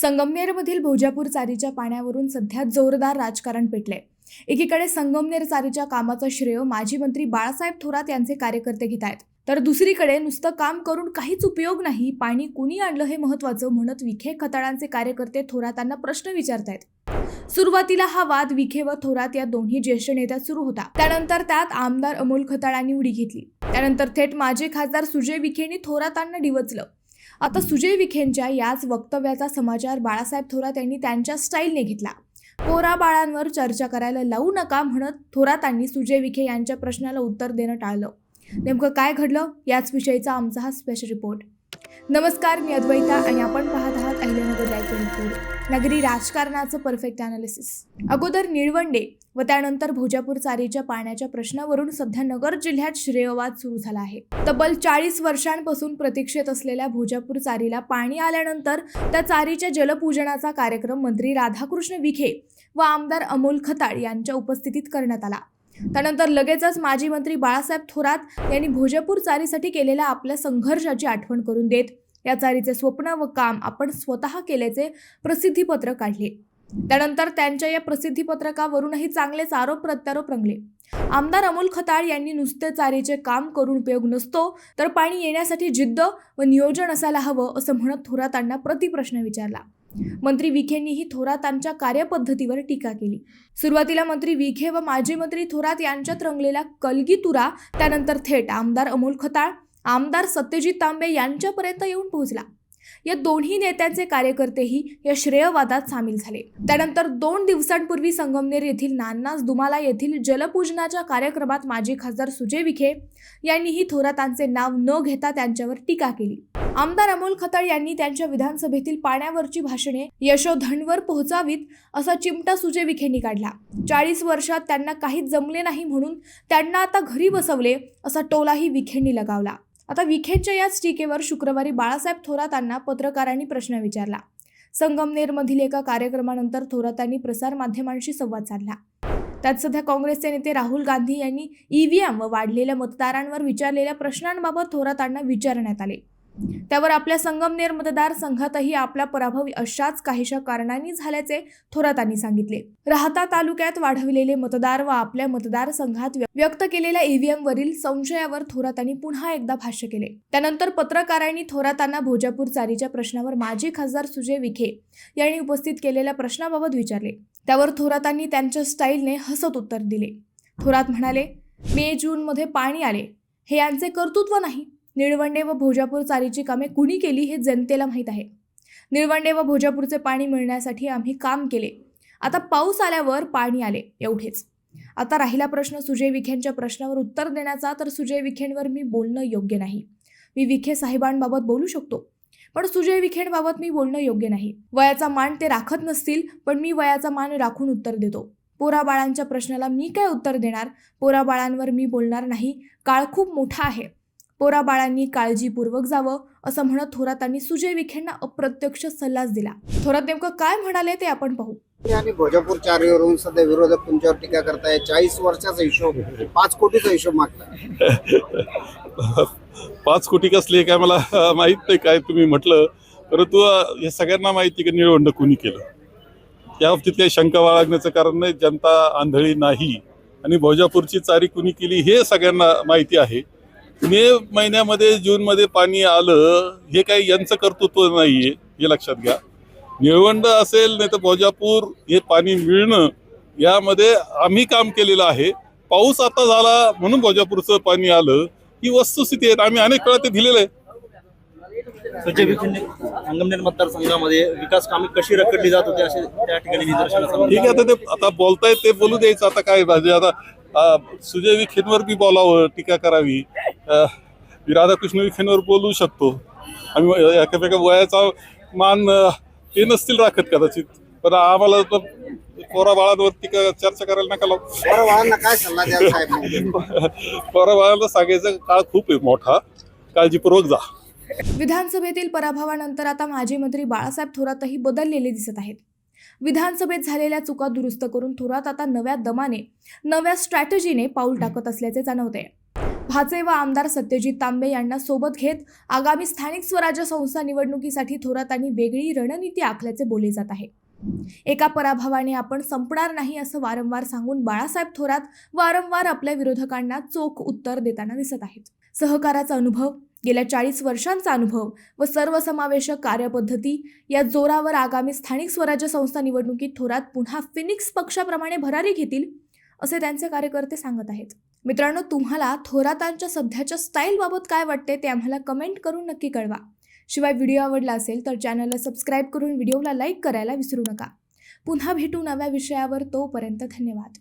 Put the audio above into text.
संगमनेरमधील भोजापूर चारीच्या पाण्यावरून सध्या जोरदार राजकारण पेटले एकीकडे संगमनेर चारीच्या कामाचं श्रेय माजी मंत्री बाळासाहेब थोरात यांचे कार्यकर्ते घेत आहेत. तर दुसरीकडे नुसतं काम करून काहीच उपयोग नाही पाणी कुणी आणलं हे महत्वाचं म्हणत विखे खताळांचे कार्यकर्ते थोरातांना प्रश्न विचारतायत. सुरुवातीला हा वाद विखे व थोरात या दोन्ही ज्येष्ठ नेत्यात सुरू होता. त्यानंतर त्यात आमदार अमोल खताळांनी उडी घेतली. त्यानंतर थेट माजी खासदार सुजय विखेंनी थोरातांना डिवचलं. आता सुजय विखेंच्या याच वक्तव्याचा समाचार बाळासाहेब थोरात यांनी त्यांच्या स्टाईलने घेतला. पोरा बाळांवर चर्चा करायला लावू नका म्हणत थोरातांनी सुजय विखे यांच्या प्रश्नाला उत्तर देणं टाळलं. नेमकं काय घडलं? याच विषयीचा आमचा हा स्पेशल रिपोर्ट नमस्कार मी अद्वैता आणि आपण पाहत आहात अहिल्यानगर लाईव्ह ट्वेंटी नगरी राजकारणाचं परफेक्ट अनालिसिस अगोदर निळवंडे व त्यानंतर भोजापूर चारीच्या पाण्याच्या प्रश्नावरून सध्या नगर जिल्ह्यात श्रेयवाद सुरू झाला आहे. तब्बल चाळीस वर्षांपासून प्रतीक्षेत असलेल्या भोजापूर चारीला पाणी आल्यानंतर त्या चारीच्या जलपूजनाचा कार्यक्रम मंत्री राधाकृष्ण विखे व आमदार अमोल खताळ यांच्या उपस्थितीत करण्यात आला. त्यानंतर लगेचच माजी मंत्री बाळासाहेब थोरात यांनी भोजपूर चारीसाठी केलेल्या आपल्या संघर्षाची आठवण करून देत या चारीचे स्वप्न व काम आपण स्वतः केल्याचे प्रसिद्धीपत्र काढले. त्यानंतर त्यांच्या या प्रसिद्धीपत्रकावरूनही चांगलेच आरोप प्रत्यारोप रंगले. आमदार अमोल खताळ यांनी नुसते चारीचे काम करून उपयोग नसतो तर पाणी येण्यासाठी जिद्द व नियोजन असायला हवं असं म्हणत थोरातांना प्रतिप्रश्न विचारला. मंत्री विखेंनीही थोरातांच्या कार्यपद्धतीवर टीका केली. सुरुवातीला मंत्री विखे व माजी मंत्री थोरात यांच्यात रंगलेला कलगीतुरा त्यानंतर थेट आमदार अमोल खताळ आमदार सत्यजित तांबे यांच्यापर्यंत येऊन पोहोचला. या दोन्ही नेत्यांचे कार्यकर्तेही या श्रेयवादात सामील झाले. त्यानंतर दोन दिवसांपूर्वी संगमनेर येथील नान्नास दुमाला येथील जलपूजनाच्या कार्यक्रमात माजी खासदार सुजय विखे यांनीही थोरातांचे नाव न घेता त्यांच्यावर टीका केली. आमदार अमोल खताळ यांनी त्यांच्या विधानसभेतील पाण्यावरची भाषणे यशोधनवर पोहोचावीत असा चिमटा सुजय विखेंनी काढला. चाळीस वर्षात त्यांना काहीच जमले नाही म्हणून त्यांना आता घरी बसवले असा टोलाही विखेंनी लगावला. आता विखेंच्या याच टीकेवर शुक्रवारी बाळासाहेब थोरातांना पत्रकारांनी प्रश्न विचारला. संगमनेरमधील एका कार्यक्रमानंतर थोरातांनी प्रसारमाध्यमांशी संवाद साधला. त्यात सध्या काँग्रेसचे नेते राहुल गांधी यांनी ईव्हीएम व वाढलेल्या मतदारांवर विचारलेल्या प्रश्नांबाबत थोरातांना विचारण्यात आले. त्यावर आपल्या संगमनेर मतदारसंघातही आपला पराभव अशाच काहीशा कारणांनी झाल्याचे थोरातांनी सांगितले. राहता तालुक्यात वाढविलेले मतदार व आपल्या मतदारसंघात व्यक्त केलेल्या ईव्हीएम वरील संशयावर थोरातांनी पुन्हा एकदा भाष्य केले. त्यानंतर पत्रकारांनी थोरातांना भोजापूर चारीच्या प्रश्नावर माजी खासदार सुजय विखे यांनी उपस्थित केलेल्या प्रश्नाबाबत विचारले. त्यावर थोरातांनी त्यांच्या स्टाईलने हसत उत्तर दिले. थोरात म्हणाले मे जूनमध्ये पाणी आले. हे यांचे कर्तृत्व नाही. निळवंडे व भोजापूर चारीची कामे कुणी केली हे जनतेला माहीत आहे. निळवंडे व भोजापूरचे पाणी मिळण्यासाठी आम्ही काम केले. आता पाऊस आल्यावर पाणी आले एवढेच. आता राहिला प्रश्न सुजय विखेंच्या प्रश्नावर उत्तर देण्याचा तर सुजय विखेंवर मी बोलणं योग्य नाही. मी विखे साहेबांबाबत बोलू शकतो पण सुजय विखेंबाबत मी बोलणं योग्य नाही. वयाचा मान ते राखत नसतील पण मी वयाचा मान राखून उत्तर देतो. पोरा बाळांच्या प्रश्नाला मी काय उत्तर देणार? पोरा बाळांवर मी बोलणार नाही. काळ खूप मोठा आहे. पोरा बाळांनी काळजीपूर्वक जावं असं म्हणत थोरातांनी सुजय विखेंना अप्रत्यक्ष सल्लाच दिला. थोरात नेमकं काय म्हणाले ते आपण पाहू. आणि भोजापूर चारीवरून सध्या विरोधक तुमच्यावर टीका करताय. चाळीस वर्षाचा हिशोब पाच कोटीचा हिशोब मागताय. पाच कोटी कसले काय मला माहीत नाही काय तुम्ही म्हटलं. परंतु हे सगळ्यांना माहिती की निळवंड कोणी केलं? या बाबतीत काही शंका बाळगण्याचं कारण नाही. जनता आंधळी नाही. आणि भोजापूरची चारी कुणी केली हे सगळ्यांना माहिती आहे. मे महिन्यामध्ये जूनमध्ये पाणी आलं हे काही यांचं कर्तृत्व नाहीये हे लक्षात घ्या. निळवंड असेल नाही तर भोजापूर हे पाणी मिळणं यामध्ये आम्ही काम केलेलं आहे. पाऊस आता झाला म्हणून भोजापूरचं पाणी आलं. ही वस्तुस्थिती आहे आम्ही अनेक वेळा ते दिलेलं आहे. संगमनेर मतदारसंघामध्ये विकास कामे कशी रखडली जात होती असे त्या ठिकाणी निदर्शनास आलं. ठीक आहे आता ते आता बोलतायत ते बोलू द्यायचं. आता काय म्हणजे आता सुजय विखेंवर बी बोलावं टीका करावी. राधाकृष्ण विखेंवर बोलू शकतो. आम्ही एकामेका वयाचा मान ते नसतील राखत कदाचित. पण आम्हाला तर पोरा बाळांवर टीका चर्चा करायला नका पोरा बाळांना सांगायचं काळ खूप आहे मोठा. काळजीपूर्वक जा. विधानसभेतील पराभवानंतर आता माजी मंत्री बाळासाहेब थोरातही बदललेले दिसत आहेत. विधानसभेत झालेल्या चुका दुरुस्त करून थोरात आता नव्या दमाने नव्या स्ट्रॅटेजीने पाऊल टाकत असल्याचे जाणवते भाचे व आमदार सत्यजित तांबे यांना सोबत घेत आगामी स्थानिक स्वराज्य संस्था निवडणुकीसाठी थोरातांनी वेगळी रणनीती आखल्याचे बोलले जात आहे. एका पराभवाने आपण संपणार नाही असं वारंवार सांगून बाळासाहेब थोरात वारंवार आपल्या विरोधकांना चोख उत्तर देताना दिसत आहेत. सहकाराचा अनुभव गेल्या चाळीस वर्षांचा अनुभव व सर्वसमावेशक कार्यपद्धती या जोरावर आगामी स्थानिक स्वराज्य संस्था निवडणुकीत थोरात पुन्हा फिनिक्स पक्षाप्रमाणे भरारी घेतील असे त्यांचे कार्यकर्ते सांगत आहेत. मित्रांनो तुम्हाला थोरातांच्या सध्याच्या स्टाईलबाबत काय वाटते ते आम्हाला कमेंट करून नक्की कळवा. शिवाय व्हिडिओ आवडला असेल तर चॅनलला सबस्क्राईब करून व्हिडिओला लाईक करायला विसरू नका. पुन्हा भेटू नव्या विषयावर तोपर्यंत धन्यवाद.